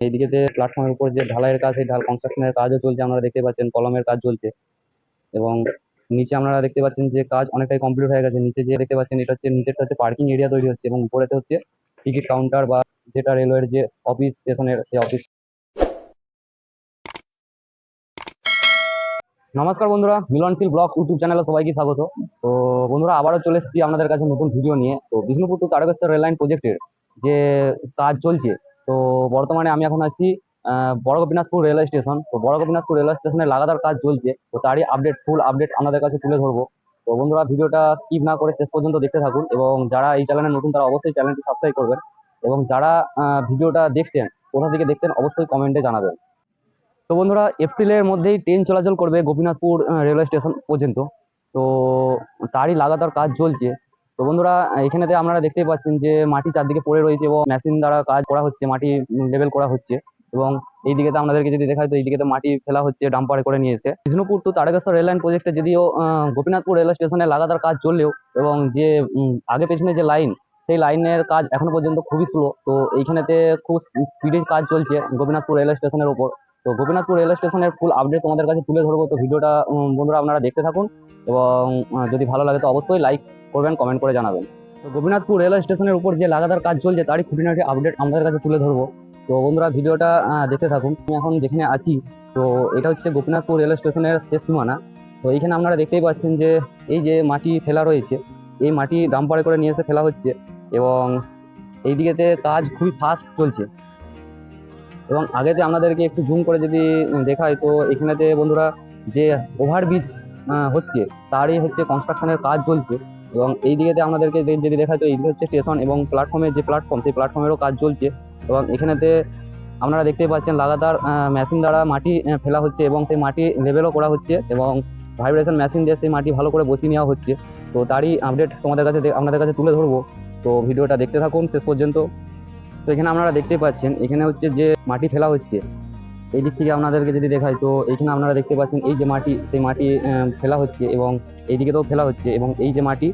এইদিকেতে প্ল্যাটফর্মের উপর যে ঢালাইয়ের কাজ সেই ঢাল কনস্ট্রাকশনের কাজও চলছে, আপনারা দেখতে পাচ্ছেন, কলমের কাজ চলছে। এবং নিচে আপনারা দেখতে পাচ্ছেন যে কাজ অনেকটাই কমপ্লিট হয়ে গেছে। নিচে যে দেখতে পাচ্ছেন, এটা হচ্ছে, নিচেরটা হচ্ছে পার্কিং এরিয়া তৈরি হচ্ছে এবং উপরেতে হচ্ছে টিকিট কাউন্টার বা যেটা রেলওয়ের যে অফিস স্টেশনের সেই অফিস নমস্কার বন্ধুরা মিলনশীল ব্লগ ইউটিউব চ্যানেলে সবাইকে স্বাগত। তো বন্ধুরা, আবারও চলে এসেছি আপনাদের কাছে নতুন ভিডিও নিয়ে। তো Bishnupur to Tarakeswar rail line প্রজেক্টের যে কাজ চলছে তো বর্তমানে আমি এখন আছি বড় গোপীনাথপুর রেলওয়ে স্টেশন। তো বড় গোপীনাথপুর রেলওয়ে স্টেশনে লাগাতার কাজ চলছে, তো তারই আপডেট ফুল আপডেট আপনাদের কাছে তুলে ধরবো। তো বন্ধুরা ভিডিওটা স্কিপ না করে শেষ পর্যন্ত দেখতে থাকুন এবং যারা এই চ্যানেলে নতুন তারা অবশ্যই চ্যানেলটি সাবস্ক্রাইব করবেন এবং যারা ভিডিওটা দেখছেন, কোথা থেকে দেখছেন অবশ্যই কমেন্টে জানাবেন। তো বন্ধুরা এপ্রিলের মধ্যেই ট্রেন চলাচল করবে গোপীনাথপুর রেলওয়ে স্টেশন পর্যন্ত। তো তারই লাগাতার কাজ চলছে। তো বন্ধুরা, এখানেতে আপনারা দেখতেই পাচ্ছেন যে মাটি চারদিকে পড়ে রয়েছে এবং মেশিন দ্বারা কাজ করা হচ্ছে, মাটি লেভেল করা হচ্ছে এবং এই দিকে আপনাদেরকে যদি দেখা দেখায় তো এই দিকে তো মাটি ফেলা হচ্ছে ডাম্পারে করে নিয়ে এসে। Bishnupur to Tarakeswar rail line প্রজেক্টে যদিও গোপীনাথপুর রেল স্টেশনে লাগাতার কাজ চললেও এবং যে আগে পেছনে যে লাইন সেই লাইনের কাজ এখনও পর্যন্ত খুবই স্লো তো এইখানেতে খুব স্পিডে কাজ চলছে গোপীনাথপুর রেল স্টেশনের ওপর। তো গোপীনাথপুর রেল স্টেশনের ফুল আপডেট তোমাদের কাছে তুলে ধরবো। তো ভিডিওটা বন্ধুরা আপনারা দেখতে থাকুন এবং যদি ভালো লাগে তো অবশ্যই লাইক করবেন কমেন্ট করে জানাবেন। তো গোপীনাথপুর রেলওয়ে স্টেশনের উপর যে লাগাতার কাজ চলছে, তারই খুঁটিনাটি আপডেট আমাদের কাছে তুলে ধরবো। তো বন্ধুরা, ভিডিওটা দেখতে থাকুন। আমি এখন যেখানে আছি, তো এটা হচ্ছে গোপীনাথপুর রেলওয়ে স্টেশনের শেষ সীমানা। তো এইখানে আপনারা দেখতেই পাচ্ছেন যে, এই যে মাটি ফেলা রয়েছে, এই মাটি ডাম্পারে করে নিয়ে এসে ফেলা হচ্ছে এবং এই দিকেতে কাজ খুবই ফাস্ট চলছে। এবং আগেতে আপনাদেরকে একটু জুম করে যদি দেখাই, তো এখানেতে বন্ধুরা যে ওভারব্রিজ হচ্ছে, তারই হচ্ছে কনস্ট্রাকশনের কাজ চলছে। এবং এই দিকেতে আপনাদেরকে দে- যদি দেখা যায় এইদিকে হচ্ছে স্টেশন এবং প্ল্যাটফর্মের যে প্ল্যাটফর্ম সেই প্ল্যাটফর্মেরও কাজ চলছে এবং এখানেতে আপনারা দেখতেই পাচ্ছেন লাগাতার মেশিন দ্বারা মাটি ফেলা হচ্ছে এবং সেই মাটি লেভেলও করা হচ্ছে এবং ভাইব্রেশন মেশিন দিয়ে সেই মাটি ভালো করে বসিয়ে নেওয়া হচ্ছে। তো তারই আপডেট তোমাদের কাছে আপনাদের কাছে তুলে ধরবো। তো ভিডিওটা দেখতে থাকুন শেষ পর্যন্ত। তো এখানে আপনারা দেখতেই পাচ্ছেন, এখানে হচ্ছে যে মাটি ফেলা হচ্ছে। এই দিক থেকে আপনাদেরকে যদি দেখাই, তো এখানে আপনারা দেখতে পাচ্ছেন এই যে মাটি, সেই মাটি ফেলা হচ্ছে এবং এইদিকেতেও ফেলা হচ্ছে এবং এই যে মাটি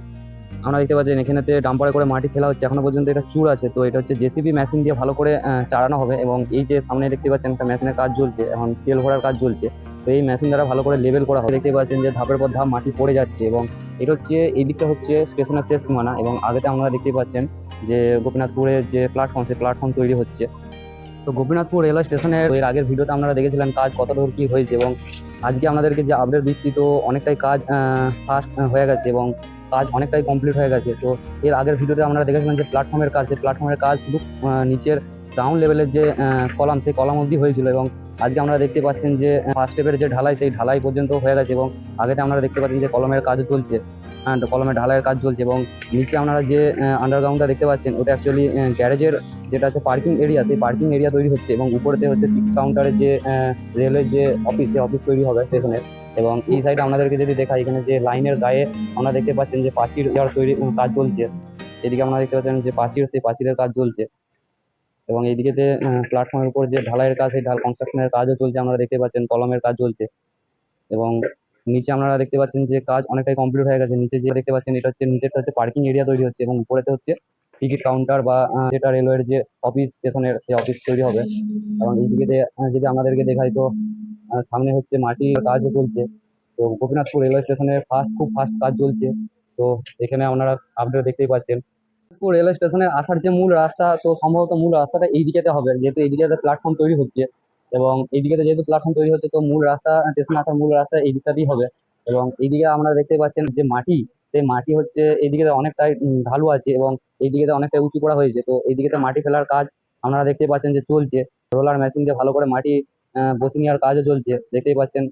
আমরা দেখতে পাচ্ছেন এখানেতে ডাম্পারে করে মাটি ফেলা হচ্ছে। এখনও পর্যন্ত এটা চুর আছে, তো এটা হচ্ছে জেসিবি মেশিন দিয়ে ভালো করে চাড়ানো হবে এবং এই যে সামনে দেখতে পাচ্ছেন একটা মেশিনের কাজ চলছে, এখন তেল ভরার কাজ চলছে, তো এই মেশিন দ্বারা ভালো করে লেভেল করা হবে। দেখতে পাচ্ছেন যে ধাপের পর ধাপ মাটি পড়ে যাচ্ছে এবং এটা হচ্ছে, এই দিকটা হচ্ছে স্টেশনের শেষ সীমানা এবং আগেতে আপনারা দেখতেই পাচ্ছেন যে গোপীনাথপুরের যে প্ল্যাটফর্ম সেই প্ল্যাটফর্ম তৈরি হচ্ছে। তো গোপীনাথপুর রেলওয়ে স্টেশনের এর আগের ভিডিওতে আপনারা দেখেছিলেন কাজ কত দূর কি হয়েছে এবং আজকে আপনাদেরকে যে আপডেট দিচ্ছি, তো অনেকটাই কাজ ফাস্ট হয়ে গেছে এবং কাজ অনেকটাই কমপ্লিট হয়ে গেছে। তো এর আগের ভিডিওতে আপনারা দেখেছিলেন যে প্ল্যাটফর্মের কাজ সেই প্ল্যাটফর্মের কাজ শুধু নিচের গ্রাউন্ড লেভেলের যে কলাম সেই কলাম অবধি হয়েছিল এবং আজকে আমরা দেখতে পাচ্ছেন যে ফার্স্ট স্টেপের যে ঢালাই, সেই ঢালাই পর্যন্ত হয়ে গেছে এবং আগেতে আমরা দেখতে পাচ্ছেন যে কলমের কাজও চলছে কলমের ঢালাইয়ের কাজ চলছে এবং নিচে আপনারা যে আন্ডারগ্রাউন্ডটা দেখতে পাচ্ছেন, ওটা অ্যাকচুয়ালি গ্যারেজের যেটা আছে পার্কিং এরিয়া সেই পার্কিং এরিয়া তৈরি হচ্ছে এবং উপরেতে হচ্ছে টিকিট কাউন্টারের যে রেলের যে অফিস সে অফিস তৈরি হবে স্টেশনের এবং এই সাইডে আপনাদেরকে যদি দেখাই, এখানে যে লাইনের গায়ে আমরা দেখতে পাচ্ছেন যে প্রাচীর দেওয়ার তৈরি কাজ চলছে। এদিকে আপনারা দেখতে পাচ্ছেন যে প্রাচীর সেই প্রাচীরের কাজ চলছে। এবং এইদিকেতে প্ল্যাটফর্মের উপর যে ঢালাইয়ের কাজ, সেই ঢাল কনস্ট্রাকশনের কাজও চলছে। আপনারা দেখতে পাচ্ছেন কলমের কাজ চলছে। এবং নিচে আপনারা দেখতে পাচ্ছেন যে কাজ অনেকটাই কমপ্লিট হয়ে গেছে। নিচে যে দেখতে পাচ্ছেন, এটা হচ্ছে, নিচেরটা হচ্ছে পার্কিং এরিয়া তৈরি হচ্ছে এবং উপরেতে হচ্ছে টিকিট কাউন্টার বা যেটা রেলওয়ের যে অফিস স্টেশনের সে অফিস তৈরি হবে। এবং এইদিকে যদি আমাদেরকে দেখাই তো সামনে হচ্ছে মাটির কাজও চলছে। তো গোপীনাথপুর রেলওয়ে স্টেশনের ফাস্ট খুব ফাস্ট কাজ চলছে। তো এখানে আপনারা আপডেট দেখতেই পাচ্ছেন। রেলওয়ে স্টেশনে আসার যে মূল রাস্তা, তো সম্ভবত মূল রাস্তাটা এই দিকেতে হবে। যেহেতু এই প্ল্যাটফর্ম তৈরি হচ্ছে এবং এই যেহেতু প্ল্যাটফর্ম তৈরি হচ্ছে, তো মূল রাস্তা স্টেশনে আসার মূল রাস্তা এই দিকটাতেই হবে। এবং এইদিকে আপনারা দেখতে পাচ্ছেন যে মাটি, সেই মাটি হচ্ছে এইদিকে অনেকটাই ঢালু আছে এবং এইদিকে অনেকটা উঁচু করা হয়েছে। তো এইদিকে মাটি ফেলার কাজ আপনারা দেখতে পাচ্ছেন যে চলছে। রোলার মেশিন দিয়ে ভালো করে মাটি বসে নেওয়ার কাজও চলছে। দেখতেই পাচ্ছেন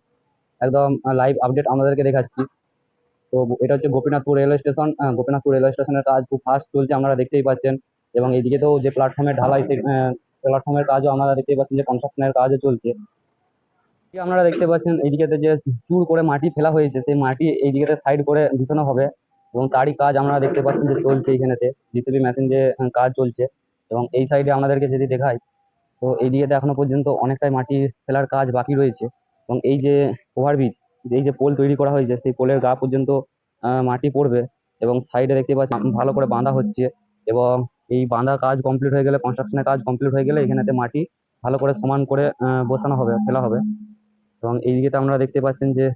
একদম লাইভ আপডেট আপনাদেরকে দেখাচ্ছি। তো এটা হচ্ছে Gopinathpur railway station Gopinathpur railway স্টেশনের কাজ খুব ফাস্ট চলছে আপনারা দেখতেই পাচ্ছেন। এবং এইদিকে তো যে প্ল্যাটফর্মের ঢালাই, সেই প্ল্যাটফর্মের কাজও আপনারা দেখতেই পাচ্ছেন যে কনস্ট্রাকশনের কাজও চলছে। এই আপনারা দেখতে পাচ্ছেন এইদিকেতে যে চুর করে মাটি ফেলা হয়েছে, সেই মাটি এইদিকেতে সাইড করে বিছানো হবে। এবং তারই কাজ আমরা দেখতে পাচ্ছেন যে চলছে এইখানেতে। জিসিবি মেশিন যে কাজ চলছে এবং এই সাইডে আমাদেরকে যদি দেখাই, তো এইদিকেতে এখনও পর্যন্ত অনেকটাই মাটি ফেলার কাজ বাকি রয়েছে এবং এই যে ওভারব্রিজ এই যে পোল তৈরি করা হয়েছে, সেই পোলের গা পর্যন্ত মাটি পড়বে এবং সাইডে দেখতে পাচ্ছেন ভালো করে বাঁধা হচ্ছে এবং এই বাঁধা কাজ কমপ্লিট হয়ে গেলে কনস্ট্রাকশনের কাজ কমপ্লিট হয়ে গেলে এখানেতে মাটি ভালো করে সমান করে বসানো হবে, ফেলা হবে এবং এইদিকে আমরা দেখতে পাচ্ছেন যে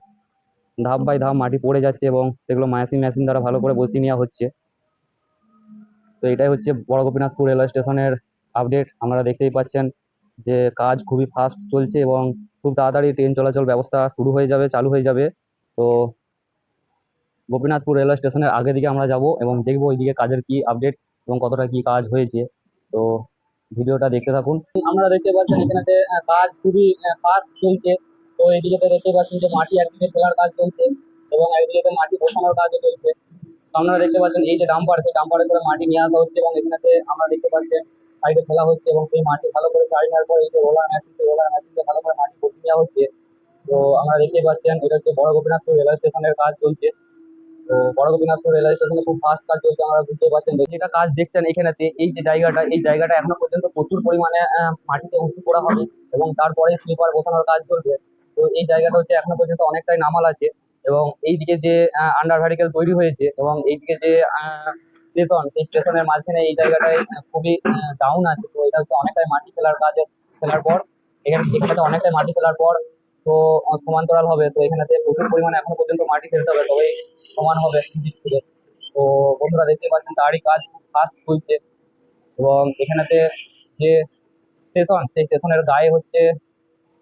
ধাপ বাই ধাপ মাটি পড়ে যাচ্ছে এবং সেগুলো মায়াসিং মেশিন দ্বারা ভালো করে বসিয়ে নেওয়া হচ্ছে। তো এটাই হচ্ছে বড় গোপীনাথপুর রেলওয়ে স্টেশনের আপডেট আমরা দেখতেই পাচ্ছেন যে কাজ খুবই ফাস্ট চলছে এবং খুব তাড়াতাড়ি ট্রেন চলাচল ব্যবস্থা শুরু হয়ে যাবে চালু হয়ে যাবে। তো গোপীনাথপুর রেলওয়ে স্টেশনের আগে দিকে আমরা যাব এবং দেখব ওইদিকে কাজের কি আপডেট এবং কতটা কি কাজ হয়েছে। তো ভিডিওটা দেখতে থাকুন। আমরা দেখতে পাচ্ছেন এখানেতে আহ, কাজ খুবই ফাস্ট চলছে। তো এইদিকে দেখতে পাচ্ছেন যে মাটি একদিকে ফেলার কাজ চলছে এবং একদিকে মাটি বসানোর কাজও চলছে। তো আপনারা দেখতে পাচ্ছেন এই যে ডাম্পার, সেই ডাম্পারে করে মাটি নিয়ে আসা হচ্ছে এবং এখানেতে আমরা দেখতে পাচ্ছেন সাইডে ফেলা হচ্ছে এবং সেই মাটি ভালো করে চাড়ি নেওয়ার পর এই যে রোলার মেশিন রোলার মেশিন দিয়ে ভালো করে মাটি বসিয়ে নেওয়া হচ্ছে। তো আমরা দেখতে পাচ্ছেন এটা হচ্ছে বড় গোপীনাথপুর রেলওয়ে স্টেশনের কাজ চলছে। তো বড় গোপীনাথপুর রেলওয়ে স্টেশনে খুব ফাস্ট কাজ চলছে, আমরা বুঝতে পারছেন যেটা কাজ দেখছেন এখানেতে, এই যে জায়গাটা, এই জায়গাটা এখনও পর্যন্ত প্রচুর পরিমাণে মাটিতে উঁচু করা হবে এবং তারপরে স্লিপার বসানোর কাজ চলবে। তো এই জায়গাটা হচ্ছে এখনও পর্যন্ত অনেকটাই নামাল আছে এবং এইদিকে যে আন্ডার ভ্যারিকেল তৈরি হয়েছে এবং এইদিকে যে স্টেশন সেই স্টেশনের মাঝখানে এই জায়গাটায় খুবই ডাউন আছে। তো এটা হচ্ছে অনেকটাই মাটি ফেলার কাজ ফেলার পর। এখানে এখানে অনেকটাই মাটি ফেলার পর তো সমান্তরাল হবে। তো এখানেতে প্রচুর পরিমাণে এখনও পর্যন্ত মাটি ফেলতে হবে। তবেই সমান হবে তো বন্ধুরা দেখতে পাচ্ছেন তারই কাজ ফাস্ট চলছে। এবং এখানেতে যে স্টেশন সেই স্টেশনের গায়ে হচ্ছে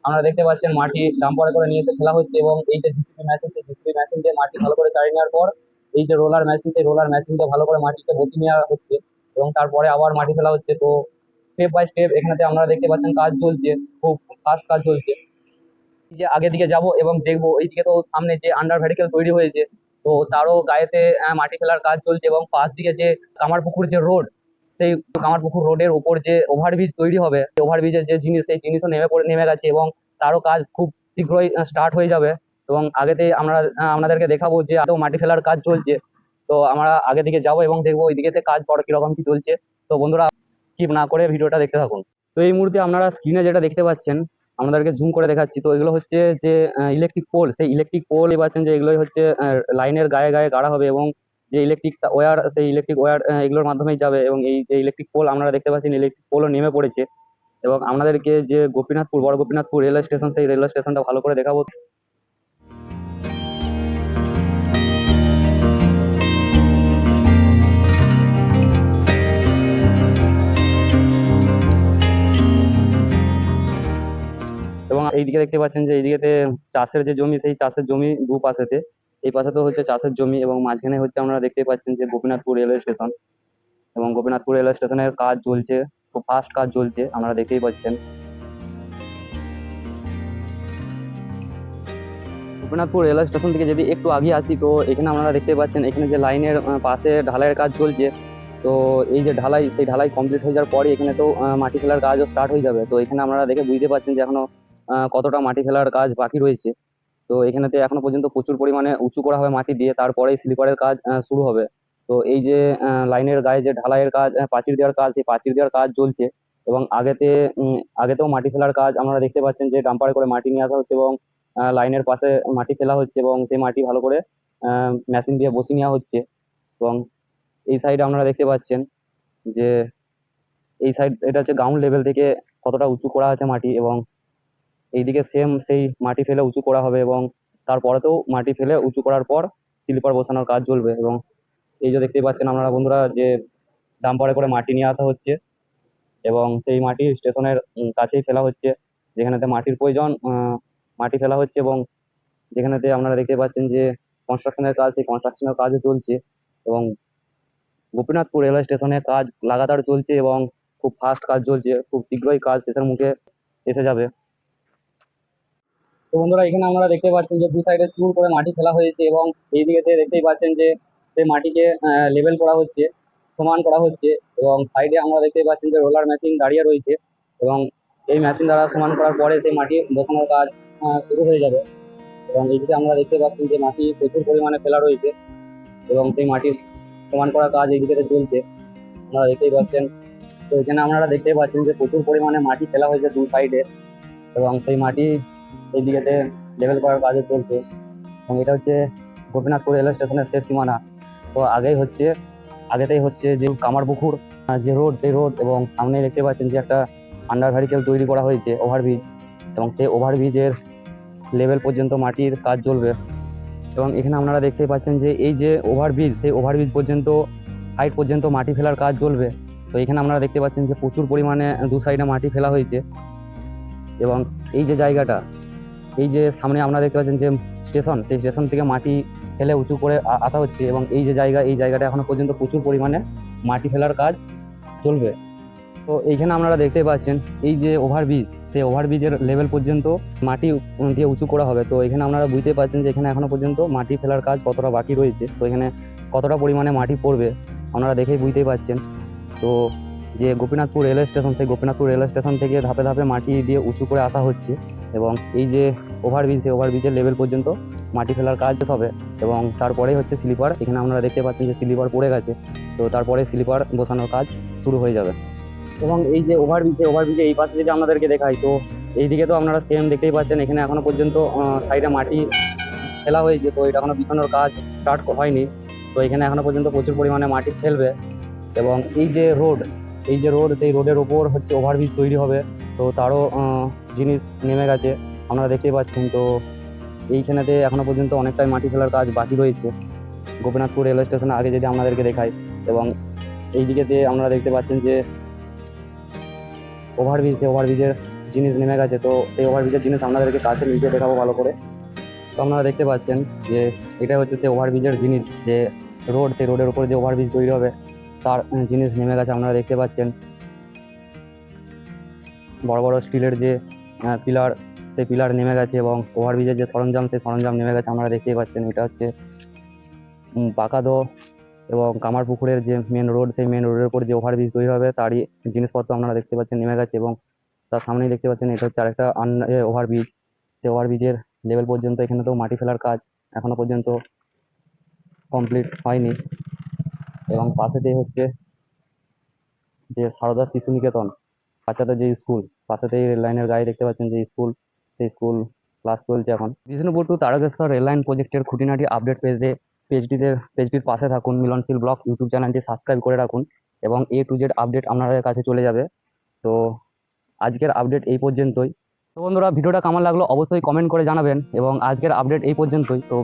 আমরা দেখতে পাচ্ছেন মাটি ডাম্পারে করে নিয়ে এসে ফেলা হচ্ছে এবং এই যে জিসিপি মেশিন সেই জিসিপি মেশিন দিয়ে মাটি ভালো করে চাড়িয়ে নেওয়ার পর এই যে রোলার মেশিন সেই রোলার মেশিন দিয়ে ভালো করে মাটিতে বসিয়ে নেওয়া হচ্ছে এবং তারপরে আবার মাটি ফেলা হচ্ছে। তো স্টেপ বাই স্টেপ এখানেতে আমরা দেখতে পাচ্ছেন কাজ চলছে, খুব ফাস্ট কাজ চলছে। যে আগে দিকে যাব এবং দেখব, এইদিকে তো সামনে যে আন্ডার ভ্যারিকেল তৈরি হয়েছে, তো তারও গায়েতে মাটি ফেলার কাজ চলছে এবং পাশ দিকে যে কামারপুকুর যে রোড সেই কামারপুকুর রোডের ওপর যে ওভারব্রিজ তৈরি হবে ওভারব্রিজের যে জিনিস, সেই জিনিসও নেমে পড়ে, নেমে গেছে এবং তারও কাজ খুব শীঘ্রই স্টার্ট হয়ে যাবে এবং আগেতেই আমরা আপনাদেরকে দেখাবো যে আরও মাটি ফেলার কাজ চলছে। তো আমরা আগে দিকে যাব এবং দেখব ওই দিকেতে কাজ করা, কীরকম কি চলছে। তো বন্ধুরা স্কিপ না করে ভিডিওটা দেখতে থাকুন। তো এই মুহূর্তে আপনারা স্ক্রিনে যেটা দেখতে পাচ্ছেন আপনাদেরকে জুম করে দেখাচ্ছি। তো এগুলো হচ্ছে যে ইলেকট্রিক পোল সেই ইলেকট্রিক পোল পাচ্ছেন যে এগুলোই হচ্ছে লাইনের গায়ে গায়ে গাড়া হবে এবং যে ইলেকট্রিক ওয়্যার সেই ইলেকট্রিক ওয়্যার এগুলোর মাধ্যমেই যাবে এবং এই যে ইলেকট্রিক পোল আপনারা দেখতে পাচ্ছেন ইলেকট্রিক পোলও নেমে পড়েছে এবং আপনাদেরকে যে গোপীনাথপুর, বড় গোপীনাথপুর রেলওয়ে স্টেশন সেই রেলওয়ে স্টেশনটা ভালো করে দেখাবো। এবং এইদিকে দেখতে পাচ্ছেন যে এইদিকেতে চাষের যে জমি, সেই চাষের জমি দু পাশেতে। এই পাশে তো হচ্ছে চাষের জমি এবং মাঝখানে হচ্ছে আপনারা দেখতে পাচ্ছেন যে গোপীনাথপুর রেলওয়ে স্টেশন এবং গোপীনাথপুর রেলওয়ে স্টেশনের কাজ চলছে, খুব ফাস্ট কাজ চলছে আপনারা দেখতেই পাচ্ছেন। গোপীনাথপুর রেলওয়ে স্টেশন থেকে যদি একটু আগে আসি, তো এখানে আপনারা দেখতে পাচ্ছেন, এখানে যে লাইনের পাশে ঢালাইয়ের কাজ চলছে, তো এই যে ঢালাই, সেই ঢালাই কমপ্লিট হয়ে যাওয়ার পরে এখানে তো মাটি ফেলার কাজও স্টার্ট হয়ে যাবে। তো এখানে আপনারা দেখে বুঝতে পারছেন যে এখনও কতটা মাটি ফেলার কাজ বাকি রয়েছে। তো এখানেতে এখনও পর্যন্ত প্রচুর পরিমাণে উঁচু করা হবে মাটি দিয়ে তারপরেই স্লিপারের কাজ শুরু হবে। তো এই যে লাইনের গায়ে যে ঢালাইয়ের কাজ পাঁচির দেওয়ার কাজ, সেই পাঁচির দেওয়ার কাজ চলছে এবং আগেতে আগেতেও মাটি ফেলার কাজ আপনারা দেখতে পাচ্ছেন যে ডাম্পারে করে মাটি নিয়ে আসা হচ্ছে এবং লাইনের পাশে মাটি ফেলা হচ্ছে এবং সেই মাটি ভালো করে মেশিন দিয়ে বসিয়ে নেওয়া হচ্ছে এবং এই সাইডে আপনারা দেখতে পাচ্ছেন যে, এই সাইড এটা হচ্ছে গ্রাউন্ড লেভেল থেকে কতটা উঁচু করা আছে মাটি এবং এইদিকে সেম সেই মাটি ফেলে উঁচু করা হবে এবং তারপরেতেও মাটি ফেলে উঁচু করার পর স্লিপার বসানোর কাজ চলবে এবং এই যে দেখতেই পাচ্ছেন আপনারা বন্ধুরা যে ডাম্পারে করে মাটি নিয়ে আসা হচ্ছে এবং সেই মাটি স্টেশনের কাছেই ফেলা হচ্ছে, যেখানেতে মাটির প্রয়োজন মাটি ফেলা হচ্ছে এবং যেখানেতে আপনারা দেখতে পাচ্ছেন যে কনস্ট্রাকশনের কাজ, সেই কনস্ট্রাকশনের কাজও চলছে এবং গোপীনাথপুর রেলওয়ে স্টেশনে কাজ লাগাতার চলছে এবং খুব ফাস্ট কাজ চলছে, খুব শীঘ্রই কাজ শেষের মুখে এসে যাবে। তো বন্ধুরা, এখানে আমরা দেখতে পাচ্ছেন যে দু সাইডে চুর করে মাটি ফেলা হয়েছে এবং এই দিকেতে দেখতেই পাচ্ছেন যে সেই মাটিকে লেভেল করা হচ্ছে, সমান করা হচ্ছে এবং সাইডে আমরা দেখতে পাচ্ছেন যে রোলার মেশিন দাঁড়িয়ে রয়েছে এবং এই মেশিন দ্বারা সমান করার পরে সেই মাটি বসানোর কাজ শুরু হয়ে যাবে এবং এইদিকে আমরা দেখতে পাচ্ছি যে মাটি প্রচুর পরিমাণে ফেলা রয়েছে এবং সেই মাটির সমান করার কাজ এইদিকে চলছে। আপনারা দেখতেই পাচ্ছেন, তো এখানে আপনারা দেখতেই পাচ্ছেন যে প্রচুর পরিমাণে মাটি ফেলা হয়েছে দু সাইডে এবং সেই মাটি এইদিকেতে লেভেল করার কাজও চলছে। এবং এটা হচ্ছে গোপীনাথপুর রেলওয়ে স্টেশনের শেষ সীমানা। তো আগেই হচ্ছে, আগেতেই হচ্ছে যে কামারপুকুর যে রোড সেই রোড এবং সামনে দেখতে পাচ্ছেন যে একটা আন্ডার ভ্যারিকেল তৈরি করা হয়েছে ওভারব্রিজ এবং সেই ওভারব্রিজের লেভেল পর্যন্ত মাটির কাজ চলবে। এবং এখানে আপনারা দেখতেই পাচ্ছেন যে এই যে ওভারব্রিজ সেই ওভারব্রিজ পর্যন্ত হাইট পর্যন্ত মাটি ফেলার কাজ চলবে। তো এখানে আপনারা দেখতে পাচ্ছেন যে প্রচুর পরিমাণে দু সাইডে মাটি ফেলা হয়েছে। এবং এই যে জায়গাটা এই যে সামনে আপনারা দেখতে পাচ্ছেন যে স্টেশন, সেই স্টেশন থেকে মাটি ফেলে উঁচু করে আসা হচ্ছে এবং এই যে জায়গা, এই জায়গাটা এখনও পর্যন্ত প্রচুর পরিমাণে মাটি ফেলার কাজ চলবে। তো এইখানে আপনারা দেখতেই পাচ্ছেন, এই যে ওভারব্রিজ সেই ওভারব্রিজের লেভেল পর্যন্ত মাটি দিয়ে উঁচু করা হবে। তো এখানে আপনারা বুঝতে পারছেন যে এখানে এখনও পর্যন্ত মাটি ফেলার কাজ কতটা বাকি রয়েছে। তো এখানে কতটা পরিমাণে মাটি পড়বে আপনারা দেখেই বুঝতেই পারছেন। তো যে গোপীনাথপুর রেলওয়ে স্টেশন, সেই গোপীনাথপুর রেলওয়ে স্টেশন থেকে ধাপে ধাপে মাটি দিয়ে উঁচু করে আসা হচ্ছে। এবং এই যে ওভারব্রিজ সেই ওভারব্রিজের লেভেল পর্যন্ত মাটি ফেলার কাজ হবে এবং তারপরেই হচ্ছে স্লিপার এখানে আপনারা দেখতে পাচ্ছেন যে স্লিপার পড়ে গেছে। তো তারপরে স্লিপার বসানোর কাজ শুরু হয়ে যাবে। এবং এই যে ওভারব্রিজে ওভারব্রিজে এই পাশে যদি আপনাদেরকে দেখাই, তো এইদিকে তো আপনারা সেম দেখতেই পাচ্ছেন, এখানে এখনও পর্যন্ত সাইডে মাটি ফেলা হয়েছে, তো এটা এখনও বিছানোর কাজ স্টার্ট হয়নি। তো এখানে এখনও পর্যন্ত প্রচুর পরিমাণে মাটি ফেলবে। এবং এই যে রোড এই যে রোড সেই রোডের ওপর হচ্ছে ওভারব্রিজ তৈরি হবে। তো তারও জিনিস নেমে গেছে। আপনারা দেখতেই পাচ্ছেন, তো এইখানেতে এখনও পর্যন্ত অনেকটাই মাটি ফেলার কাজ বাকি রয়েছে। গোপীনাথপুর রেলওয়ে স্টেশনের আগে যদি আপনাদেরকে দেখাই, এবং এই দিকেতে আপনারা দেখতে পাচ্ছেন যে ওভারব্রিজ ওভারব্রিজের জিনিস নেমে গেছে। তো এই ওভারব্রিজের জিনিস আপনাদেরকে কাছে নিচে দেখাবো ভালো করে। তো আপনারা দেখতে পাচ্ছেন যে এটা হচ্ছে সে ওভারব্রিজের জিনিস, যে রোড, সেই রোডের উপরে যে ওভারব্রিজ তৈরি হবে, তার জিনিস নেমে গেছে। আপনারা দেখতে পাচ্ছেন বড় বড় স্টিলের যে পিলার, সেই পিলার নেমে গেছে এবং ওভারব্রিজের যে সরঞ্জাম, সেই সরঞ্জাম নেমে গেছে আপনারা দেখতেই পাচ্ছেন। এটা হচ্ছে পাকাদো এবং কামারপুকুরের যে মেন রোড সেই মেন রোডের উপর যে ওভারব্রিজ তৈরি হবে, তারই জিনিসপত্র আপনারা দেখতে পাচ্ছেন নেমে গেছে এবং তার সামনেই দেখতে পাচ্ছেন এটা হচ্ছে আরেকটা ওভারব্রিজ। সেই ওভারব্রিজের লেভেল পর্যন্ত এখানে তো মাটি ফেলার কাজ এখনও পর্যন্ত কমপ্লিট হয়নি এবং পাশেতেই হচ্ছে যে সারদা শিশু নিকেতন। বাচ্চাদের যে স্কুল পাশেতেই রেল লাইনের গায়ে দেখতে পাচ্ছেন যে স্কুল, সেই স্কুল ক্লাস চলছে এখন। Bishnupur to Tarakeswar rail line প্রজেক্টের খুঁটিনাটি আপডেট পেজে পেজটিতে পেজটির পাশে থাকুন, মিলনশীল ব্লগ ইউটিউব চ্যানেলটি সাবস্ক্রাইব করে রাখুন এবং এ টু জেড আপডেট আপনাদের কাছে চলে যাবে। তো আজকের আপডেট এই পর্যন্তই। তো বন্ধুরা, ভিডিওটা কেমন লাগল অবশ্যই কমেন্ট করে জানাবেন এবং আজকের আপডেট এই পর্যন্তই। তো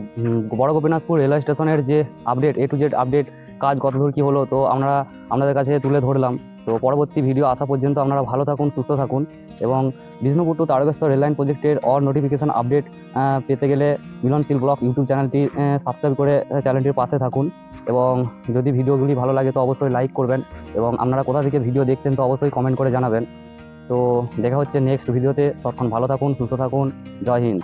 বড় গোপীনাথপুর রেলওয়ে স্টেশনের যে update A to Z update কাজ কতদূর কী হলো, তো আমরা আপনাদের কাছে তুলে ধরলাম। তো পরবর্তী ভিডিও আসা পর্যন্ত আপনারা ভালো থাকুন, সুস্থ থাকুন এবং বিষ্ণুপুর তারকেশ্বর রেললাইন প্রজেক্টের অর নোটিফিকেশন আপডেট পেতে গেলে মিলনশীল ব্লগ ইউটিউব চ্যানেলটি সাবস্ক্রাইব করে চ্যানেলটির পাশে থাকুন এবং যদি ভিডিওগুলি ভালো লাগে তো অবশ্যই লাইক করবেন এবং আপনারা কোথা থেকে ভিডিও দেখছেন তো অবশ্যই কমেন্ট করে জানাবেন। তো দেখা হচ্ছে নেক্সট ভিডিওতে তখন ভালো থাকুন, সুস্থ থাকুন, জয় হিন্দ।